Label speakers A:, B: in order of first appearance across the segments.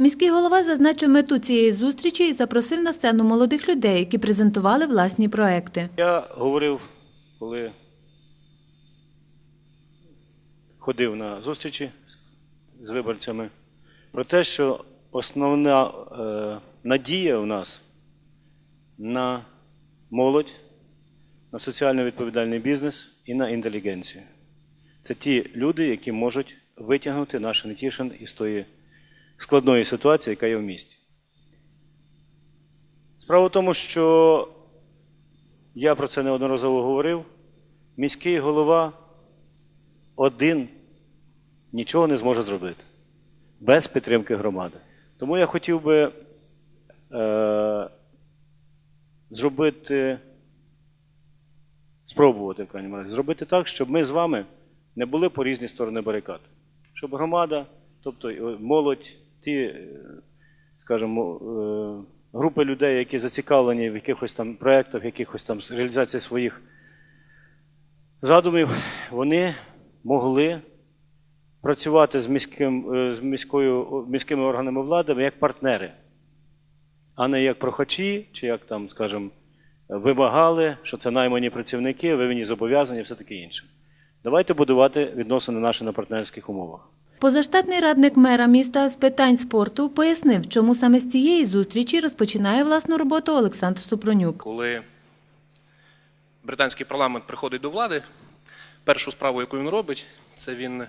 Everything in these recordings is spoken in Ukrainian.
A: Міський голова зазначив мету цієї зустрічі і запросив на сцену молодих людей, які презентували власні проекти.
B: Я говорив, коли ходив на зустрічі з виборцями, про те, що основна е, надія у нас на молодь, на соціально відповідальний бізнес і на інтелігенцію. Це ті люди, які можуть витягнути наш Нетішин із тої складної ситуації, яка є в місті. Справа в тому, що я про це неодноразово говорив. Міський голова один нічого не зможе зробити без підтримки громади. Тому я хотів би е, зробити, спробувати, в крайньому разі, зробити так, щоб ми з вами не були по різні сторони барикад. Щоб громада, тобто молодь, ті, е, скажімо, е, групи людей, які зацікавлені в якихось там проєктах, якихось там реалізації своїх задумів, вони могли працювати з, міським, е, з міською, міськими органами влади як партнери, а не як прохачі, чи як там, скажімо, вимагали, що це наймані працівники, вивені зобов'язані і все таке інше. Давайте будувати відносини наші на партнерських умовах.
A: Позаштатний радник мера міста з питань спорту пояснив, чому саме з цієї зустрічі розпочинає власну роботу Олександр Супронюк.
C: Коли британський парламент приходить до влади, першу справу, яку він робить, це він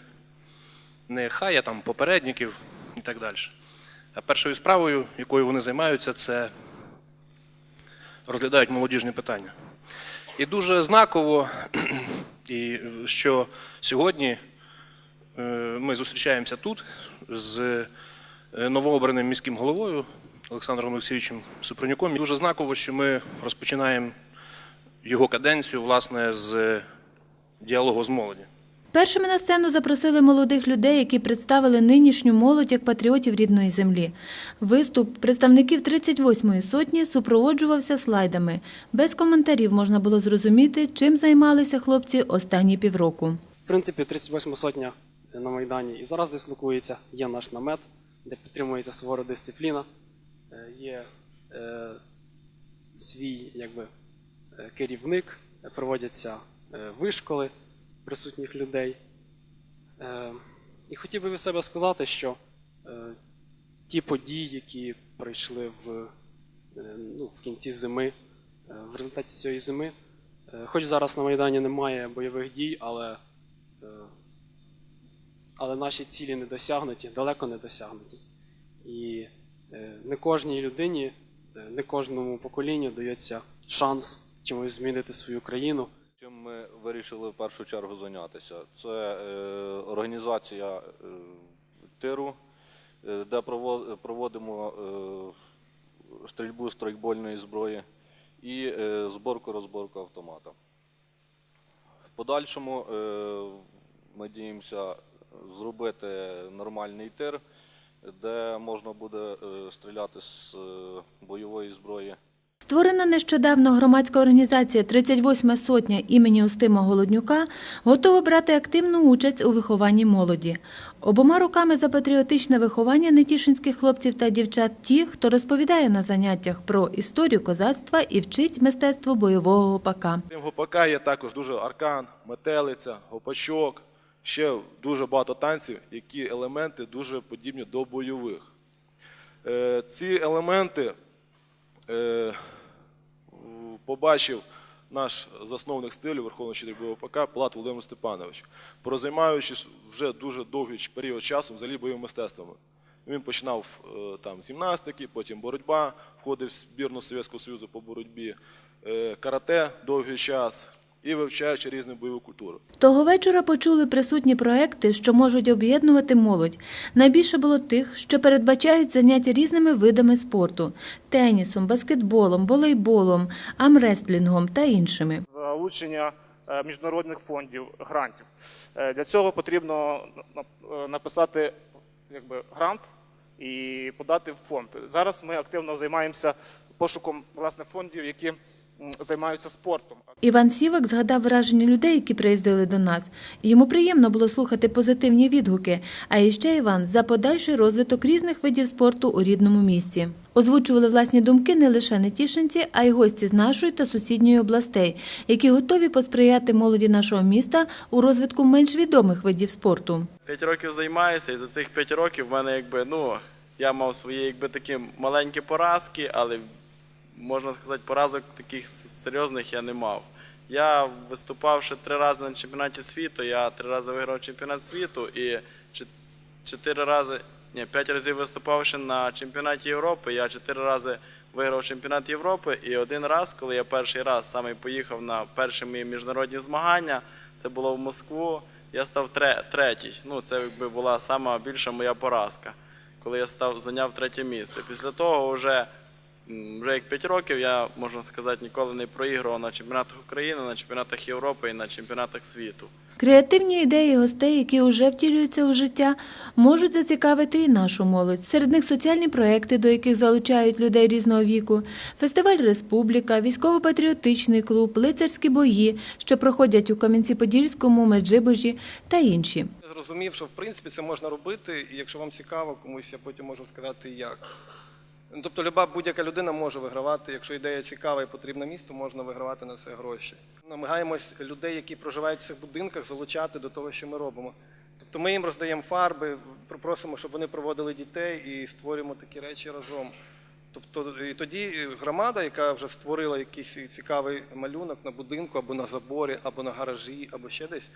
C: не хає там попередників і так далі. А першою справою, якою вони займаються, це розглядають молодіжні питання. І дуже знаково, і що сьогодні ми зустрічаємося тут з е, новообраним міським головою Олександром Олексійовичем Супронюком. Дуже знаково, що ми розпочинаємо його каденцію власне з діалогу з молоді.
A: Першими на сцену запросили молодих людей, які представили нинішню молодь як патріотів рідної землі. Виступ представників 38-ї сотні супроводжувався слайдами. Без коментарів можна було зрозуміти, чим займалися хлопці останні півроку.
D: В принципі, 38 сотня на Майдані і зараз дислокується. Є наш намет, де підтримується сувора дисципліна, е, є е, свій якби, е, керівник, проводяться е, вишколи присутніх людей. Е, і хотів би від себе сказати, що е, ті події, які пройшли в, ну, в кінці зими, в результаті цієї зими, хоч зараз на Майдані немає бойових дій, але але наші цілі не досягнуті, далеко не досягнуті. І е, не кожній людині, е, не кожному поколінню дається шанс чимось змінити свою країну.
E: Чим ми вирішили в першу чергу зайнятися? Це е, організація е, тиру, е, де проводимо е, стрільбу з страйкбольної зброї і е, зборку-розборку автомата. В подальшому е, ми надіємося зробити нормальний тир, де можна буде е, стріляти з е, бойової зброї.
A: Створена нещодавно громадська організація «38 сотня імені Устима Голоднюка готова брати активну участь у вихованні молоді. Обома руками за патріотичне виховання нетішинських хлопців та дівчат ті, хто розповідає на заняттях про історію козацтва і вчить мистецтво бойового гопака.
F: Крім гопака є також дуже аркан, метелиця, гопачок, ще дуже багато танців, які елементи дуже подібні до бойових. Е, Ці елементи е, побачив наш засновник стилю Верховного вчитель бойового ГОПАКа Палат Володимир Степанович, прозаймаючись вже дуже довгий період часу взагалі бойовими мистецтвами. Він починав е, там з гімнастики, потім боротьба, входив в збірну Совєтського Союзу по боротьбі, карате довгий час і вивчаючи різну бойову культуру.
A: Того вечора почули присутні проекти, що можуть об'єднувати молодь. Найбільше було тих, що передбачають заняття різними видами спорту – тенісом, баскетболом, волейболом, амрестлінгом та іншими.
G: залучення е, міжнародних фондів, грантів. Е, Для цього потрібно е, написати якби, грант і подати в фонд. Зараз ми активно займаємося пошуком власне фондів, які займаються спортом.
A: Іван Сівак згадав враження людей, які приїздили до нас. Йому приємно було слухати позитивні відгуки. А іще Іван за подальший розвиток різних видів спорту у рідному місті. Озвучували власні думки не лише нетішинці, а й гості з нашої та сусідньої областей, які готові посприяти молоді нашого міста у розвитку менш відомих видів спорту.
H: П'ять років займаюся, і за цих п'ять років в мене якби ну я мав свої якби такі маленькі поразки, але можна сказати, поразок таких серйозних я не мав. Я виступав ще три рази на чемпіонаті світу. Я три рази виграв чемпіонат світу і чотири рази, ні, п'ять разів виступав ще на чемпіонаті Європи. Я чотири рази виграв чемпіонат Європи. І один раз, коли я перший раз саме поїхав на перші мої міжнародні змагання, це було в Москву. Я став третій. Ну, це якби була сама більша моя поразка, коли я став зайняв третє місце. Після того вже, вже як 5 років я, можна сказати, ніколи не проігрував на чемпіонатах України, на чемпіонатах Європи і на чемпіонатах світу.
A: Креативні ідеї гостей, які вже втілюються у життя, можуть зацікавити і нашу молодь. Серед них соціальні проекти, до яких залучають людей різного віку, фестиваль Республіка, військово-патріотичний клуб, лицарські бої, що проходять у Кам'янці-Подільському, Меджибожі та інші.
I: Я зрозумів, що в принципі це можна робити, і якщо вам цікаво, комусь я потім можу сказати як. Ну, Тобто люба будь-яка людина може вигравати, якщо ідея цікава і потрібна місту, можна вигравати на це гроші. Намагаємось людей, які проживають в цих будинках, залучати до того, що ми робимо. Тобто ми їм роздаємо фарби, просимо, щоб вони проводили дітей і створюємо такі речі разом. Тобто і тоді громада, яка вже створила якийсь цікавий малюнок на будинку або на заборі, або на гаражі, або ще десь,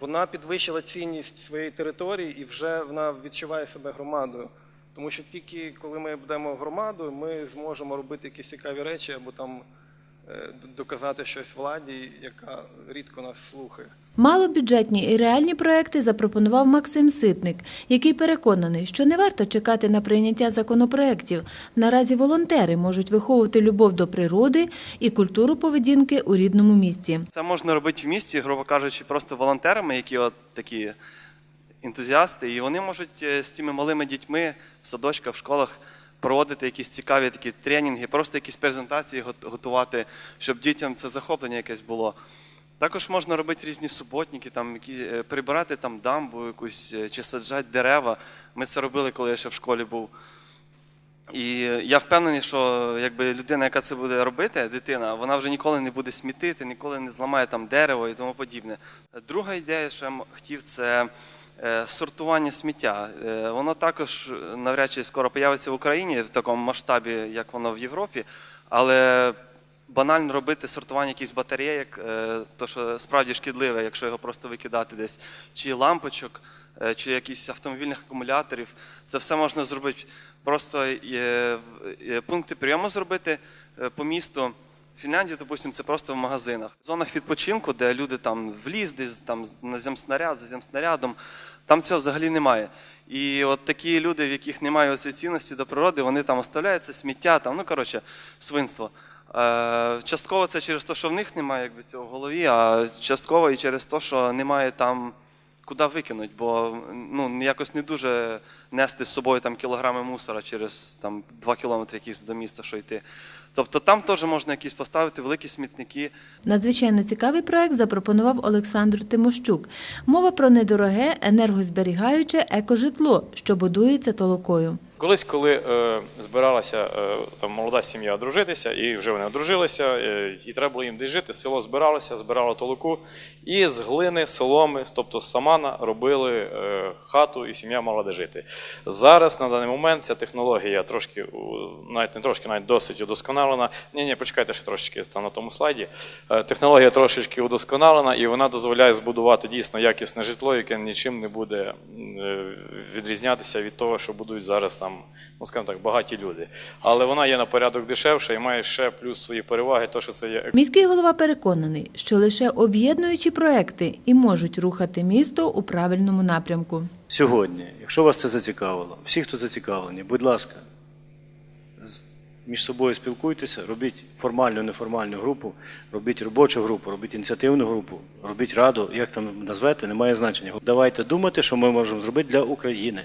I: вона підвищила цінність своєї території і вже вона відчуває себе громадою. Тому що тільки коли ми будемо громадою, ми зможемо робити якісь цікаві речі або там е, доказати щось владі, яка рідко нас слухає.
A: Малобюджетні і реальні проекти запропонував Максим Ситник, який переконаний, що не варто чекати на прийняття законопроєктів. Наразі волонтери можуть виховувати любов до природи і культуру поведінки у рідному місті.
J: Це можна робити в місті, грубо кажучи, просто волонтерами, які от такі ентузіасти, і вони можуть е, з тими малими дітьми в садочках, в школах проводити якісь цікаві такі тренінги, просто якісь презентації готувати, щоб дітям це захоплення якесь було. Також можна робити різні суботники, там, які, е, прибирати там дамбу якусь е, чи саджати дерева. Ми це робили, коли я ще в школі був. І я впевнений, що якби людина, яка це буде робити, дитина, вона вже ніколи не буде смітити, ніколи не зламає там дерево і тому подібне. Друга ідея, що я хотів, це сортування сміття. Е, Воно також е, навряд чи скоро появиться в Україні в такому масштабі, як воно в Європі, але банально робити сортування якихось батареїк, е, то що справді шкідливе, якщо його просто викидати десь, чи лампочок, е, чи якихось автомобільних акумуляторів. Це все можна зробити. Просто е, е, пункти прийому зробити е, по місту. В Фінляндії, допустимо, це просто в магазинах. В зонах відпочинку, де люди там в ліс, десь там на земснаряд, за земснарядом, там цього взагалі немає. І от такі люди, в яких немає цієї цінності до природи, вони там оставляють це сміття, там, ну коротше, свинство. Е, частково це через те, що в них немає якби, цього в голові, а частково і через те, що немає там куди викинуть, бо ну, якось не дуже нести з собою там кілограми мусора через там, 2 кілометри якісь до міста, що йти. Тобто там теж можна якісь поставити великі смітники,
A: Надзвичайно цікавий проект запропонував Олександр Тимощук. Мова про недороге, енергозберігаюче екожитло, що будується толокою.
K: Колись, коли е, збиралася е, там молода сім'я одружитися, і вже вони одружилися, е, і треба було їм десь жити, село збиралося, збирало толоку, і з глини, соломи, тобто з самана, робили е, хату, і сім'я мала де жити. Зараз на даний момент ця технологія трошки, навіть не трошки, навіть досить удосконалена. Ні, ні, почекайте ще трошечки там на тому слайді. Е, Технологія трошечки удосконалена, і вона дозволяє збудувати дійсно якісне житло, яке нічим не буде е, відрізнятися від того, що будують зараз там, ну скажімо так, багаті люди. Але вона є на порядок дешевша і має ще плюс свої переваги, то що це є
A: Міський голова переконаний, що лише об'єднуючі проекти і можуть рухати місто у правильному напрямку.
B: Сьогодні, якщо вас це зацікавило, всі, хто зацікавлені, будь ласка, між собою спілкуйтеся, робіть формальну, неформальну групу, робіть робочу групу, робіть ініціативну групу, робіть раду, як там назвете, немає значення. Давайте думати, що ми можемо зробити для України.